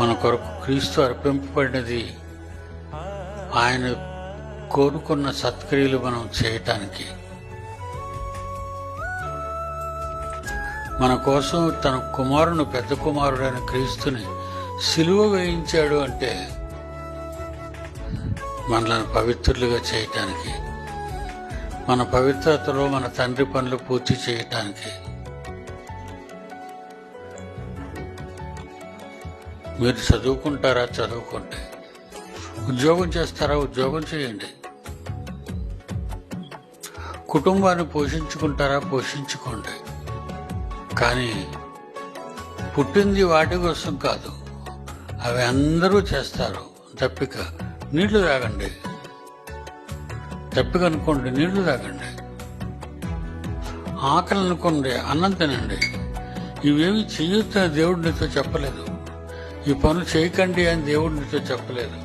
మన కొరకు క్రీస్తు అర్పింపబడినది. ఆయన కోరుకున్న సత్క్రియలు మనం చేయటానికి. మన కోసం తన కుమారుని పెద్ద కుమారుడైన క్రీస్తుని సిలువ వేయించాడు అంటే మనల్ని పవిత్రులుగా చేయటానికి మన పవిత్రతలో మన తండ్రి పనులు పూర్తి చేయటానికి మీరు చదువుకుంటారా? చదువుకోండి. ఉద్యోగం చేస్తారా? ఉద్యోగం చేయండి. కుటుంబాన్ని పోషించుకుంటారా? పోషించుకోండి. కానీ పుట్టింది వాటి కోసం కాదు. అవి అందరూ చేస్తారు. తప్పిక నీళ్ళు తాగండి. తప్పిక అనుకోండి నీళ్ళు తాగండి. ఆకలి అనుకోండి అన్నం తినండి. ఇవేమి చేయొద్దని దేవుడు నీతో చెప్పలేదు. ఈ పనులు చేయకండి అని దేవుడు నీతో చెప్పలేదు.